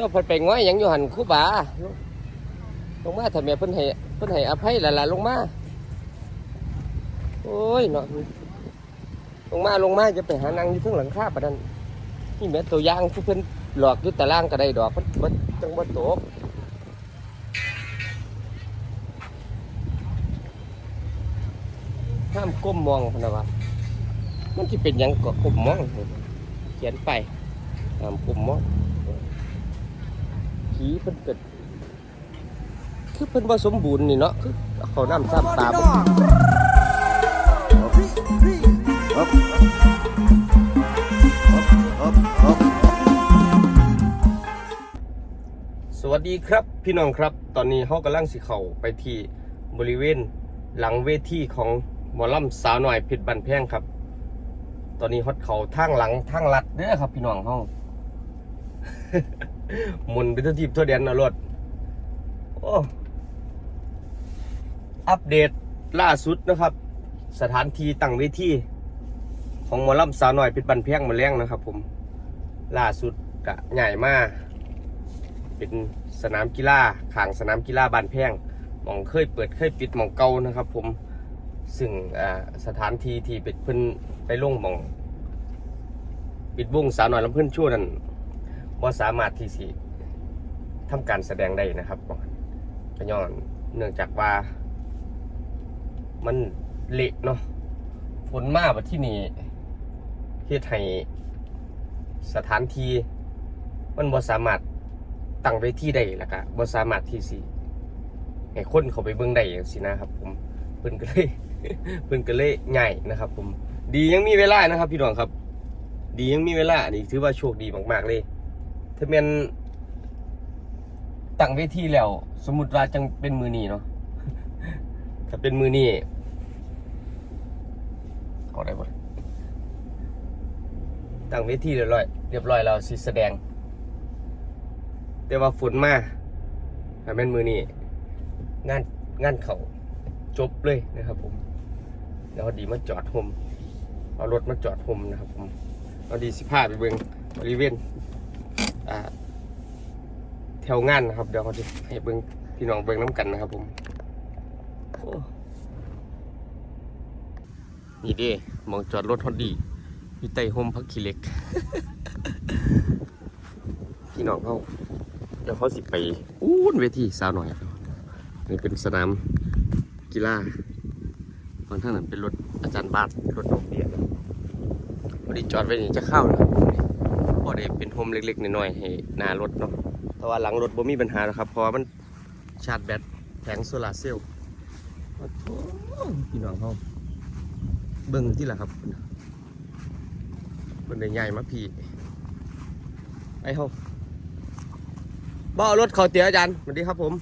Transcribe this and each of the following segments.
จ้าเพิ่นไปง้อยหยังอยู่หันครูบาลงมาถ้าแม่เพิ่นให้เพิ่นให้อภัยละล่ะลงมาโอ้ยเนาะลงมาลงมาจะไปหานั่งอยู่เทั้งหลังคาปะนั้นนี่แม่ตัวอย่างผู้เพิ่นหลอกอยู่ตารางก็ได้ดอกเพิ่นจังบ่ตกห้ามก้มมองพนะวะมันสิเป็นยังก็ก้มมองเขียนไปห้ามก้มมอง ผีเพิ่นเกิดคือเพิ่นบ่สมบูรณ์นี่เนาะคือเขาน้ำซ้ำตาบ่สวัสดีครับพี่น้องครับ ตอนนี้เฮากำลังสิเข้าไปที่บริเวณหลังเวทีของหมอลำสาวหน่อยเพชรบันแพงครับ ตอนนี้ฮอดเขาทางหลังทางลัดเด้อครับ พี่น้องเฮา หมุนไปทั่วทิพย์ทั่วแดนเอารถโอ้อัปเดตล่าสุดนะครับ สถานที่ตั้งเวทีของมอลำสาวหน้อยเป็นบันเพียงมาแรงนะครับ ผมล่าสุดกะใหญ่มากเป็นสนามกีฬาข่างสนามกีฬาบานแพงมองเคยเปิดเคยปิดมองเก่านะครับ ผมซึ่งสถานที่ที่เป็นเพิ่นไปลงมองปิดวงสาวหน้อยลำเพิ่นชั่วนั้น ว่สามารถที่สิทำการแสดงได้นะครับก็ย้อนเนื่องจากว่า มันเละเนาะฝนมาแบบที่นี่เฮ็ดให้สถานที่มันบ่สามารถตั้งเวทีได้แล้วก็บ่สามารถที่สิให้คนเขาไปเบิ่งได้จังซี่นะครับผมเพิ่นก็เลยเพิ่นก็เลยใหญ่นะครับ ผม ดียังมีเวลานะครับ พี่น้องครับ ดียังมีเวลานี่ถือว่าโชคดีมากๆเลย ถ้าเป็นตั้งเวทีแล้ว สมมติว่าจังเป็นมือนีเนาะ ถ้าเป็นมือนีเอาได้บ่ตั้งเวทีเรียบร้อยเรียบร้อยแล้วสิแสดง แต่ว่าฝนมาถ้าเป็นมือนีงานงานเขาจบเลยนะครับผมแล้วดีมาจอดโฮมเอารถมาจอดโฮมนะครับผมเอาดีสิพาไปเบิงบริเวณ แถวงานนะครับ เดี๋ยวเขาจะให้เบิ้งพี่น้องเบิ้งน้ำกันนะครับผมโอ้นี่เดิมองจอดรถฮอดดีอยู่ใต้โฮมพักขี้เหล็ก พี่น้องเขาเดี๋ยวเขาสิไปอู้นเวทีสาวหน่อยนี่เป็นสนามกีฬาฝั่งทางนั้นเป็นรถอาจารย์บาทรถโรงเรียนพอดีจอดไว้นี่จะเข้านะครับ พอได้เป็นโฮมเล็กๆน้อยๆให้หน้ารถเนาะแต่ว่าหลังรถบ่มีปัญหาหรอกครับเพราะว่ามันชาร์จแบตแผงโซลาร์เซลล์โอ้โหพี่น้องเขาเบิ่งที่ละครับเพิ่นได้ใหญ่มาพี่ไอ้เฮาบ่เอารถเขาเตี๋ยอาจารย์สวัสดีครับผม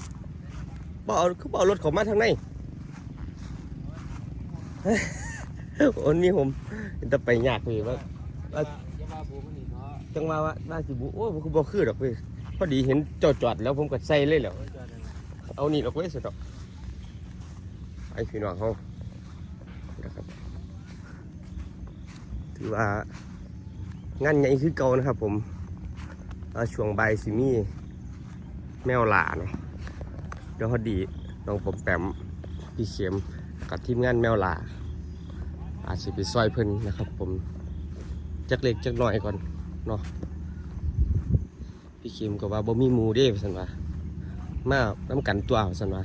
บ่เอาคือบ่เอารถเขามาทางไหนโอ้นี่ผมจะไปยากเลยว่า จังว่าว่าน่าสิบุโอ้ผมคือบ่คือดอกเว้ยพอดีเห็นจอดจอดแล้วผมก็ใส่เลยแหล้วเอานี่ดอกเว้ยสุดดอกไอ้พี่น้องเขานะครับถือว่างานใหญ่คือเก่านะครับ ผมช่วงใบ่ายสิมีแมวหลาเนาะเดี๋ยวพอดีน้องผมแปมพี่เข็มกับทีมงานแมวหลาอาจสิไปซอยเพิ่นนะครับ ผมจักเล็กจักน้อยก่อน เนาะพี่คิมก็ว่าบ่มีมูเด้สันว่ามาน้ำกันตัวสันว่า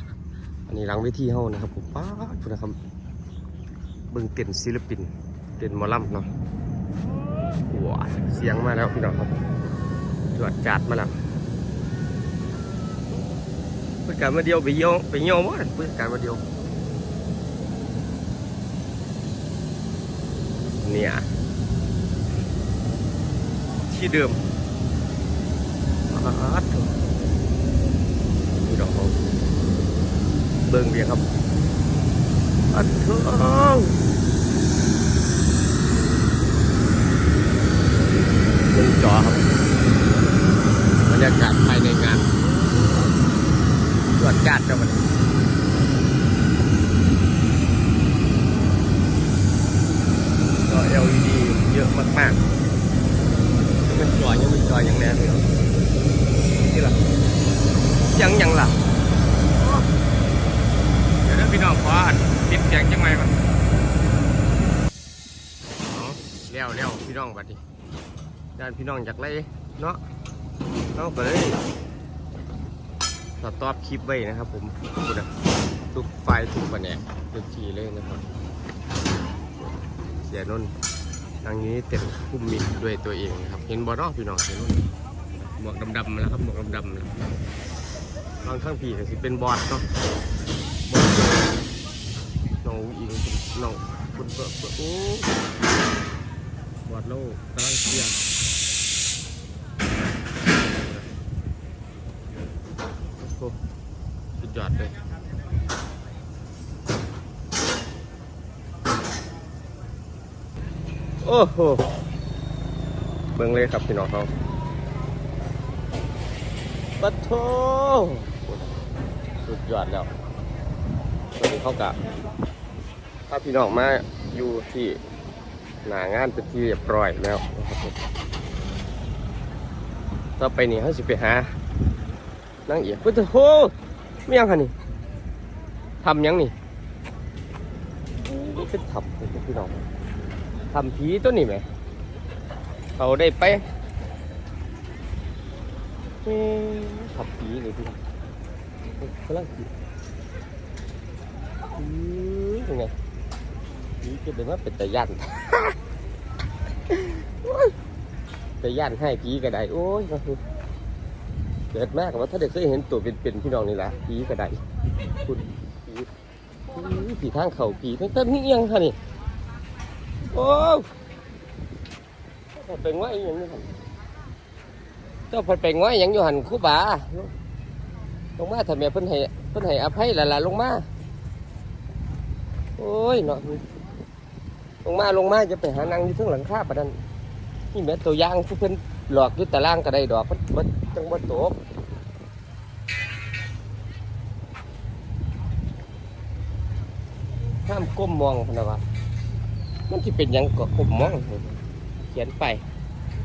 อันนี้หลังเวทีเฮานะครับผมป้าดพุ่นะครับเบิ่งเต้นศิลปินเต้นมอลำเนาะว้าเสียงมาแล้วพี่น้องครับจวดจัดมาแล้วเพื่อการมาเดียวไปเยี่ยวไปเยี่ยวมั้งเพื่อการมาเดียวเนี่ย ที่เดิมอาดนี่ดอกเขาเบิ่งเบียครับอัดเถอะเบิ่งจอครับบรรยากาศภายในงานตรวจจัดครับมันจอ LED เยอะมากๆมันจอยยังมันจอยยังแน่เลยล่ะยังยังล่ะเดี๋ยวนะพี่น้องขออันติดเสียงจังไงก่อนเอาเลี้ยวเลี้ยวพี่น้องบัดนี้ด้านพี่น้องอยากไล่เนาะเราก็เลยสตอปคลิปไว้นะครับ ผมพูดนะทุกไฟล์ทุกแผนกทุกทีเลยนะครับ เสียนน ทางนี้เต็มคุ้มมิดด้วยตัวเองนะครับ เห็นบอลนอกพี่น้องเห็นนนหมวกดำๆมาแล้วครับหมวกดำๆแล้วบางข้างพี่ก็สิเป็นบอดเนาะบอดน้องอิงน้องคุณเปอะโอ้บอดโลกกำลังเชียร์สุดยอดเลย โอ้โหเบิ่งเลยครับพี่น้องเขาปะโทสุดยอดแล้วตอนนี้เขากะถ้าพี่น้องมาอยู่ที่หนางานเป็นที่เรียบร้อยแล้วนะครับผมต่อไปนี่เขาสิไปหานั่งเอียปะโทไม่ยังคะนี่ทำยังนี่เป็นทำพี่น้อง ทำผีตัวนี้ไหมเขาได้ไปเอ๊ะขับผีเลยพี่กำลังผีอือยังไงผีจะเป็นว่าเป็นตะยันตะยันให้ผีก็ได้โอ้ยเกิดมากว่าถ้าเด็กเคยเห็นตัวเป็นๆพี่น้องนี่แหละผีก็ได้คุณผีผีทางเขาผีตั้งแต่นี่ยังค่ะนี่ โอ้เจ้าไปง้อยอหยังอยู่หันเจ้าเพิ่นไปง้อยอหยังอยู่หันครูบาลงมาทำไมเพิ่นให้เพิ่นให้อภัยละละลงมาโอ้ยเนาะลงมาลงมาจะไปหานั่งอยู่เทั้งหลังคาปะนั้นนี่แม่ตัวย่างผู้เพิ่นหลอกอยู่ตารางก็ได้ดอกมันมันจังบ่ตกห้ามก้มมองพนะวะ มันที่เป็นยังก็กลุ่มมองเขียนไป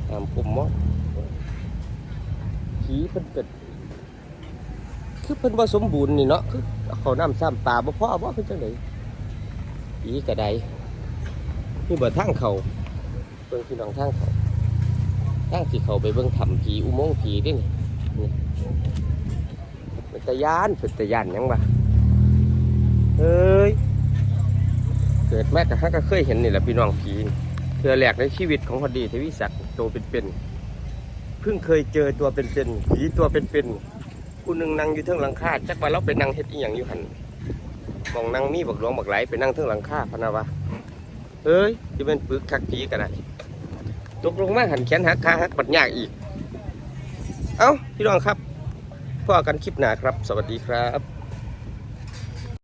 ตามกลุ่มมองผีเพิ่นเกิดคือเพิ่นบ่าสมบูรณ์นี่เนาะคือเขาน้ำซ้ำปลาบ่พอบ่คือจังไดผีกระไดนี่เบิดทางเขาเบิ่งพี่น้องทางเขาทางที่เขาไปเบิ่งถ้ำผีอุโมงค์ผีด้นี่นี่เป็นตะยานเป็นตะยานยังวะเฮ้ย เกิดมากับฮักก็เคยเห็นนี่แหละพี่น้องผีเทือแหลกในชีวิตของพอดีทวิศักดิ์ตัวเป็นๆเพิ่งเคยเจอตัวเป็นๆผีตัวเป็นๆผู้หนึ่งนั่งอยู่เทิงหลังคาจักว่าเราไปนั่งเฮ็ดอีหยังอยู่หันมองนั่งมีบักหลวงบักไหลไปนั่งเทิงหลังคาพะนาวะเอ้ยที่เป็นปึกคักผีกันได้ตกลงมาหันแขนหักขาหักปัดยากอีก เอ้าพี่น้องครับพอกันคลิปหนาครับ สวัสดีครับ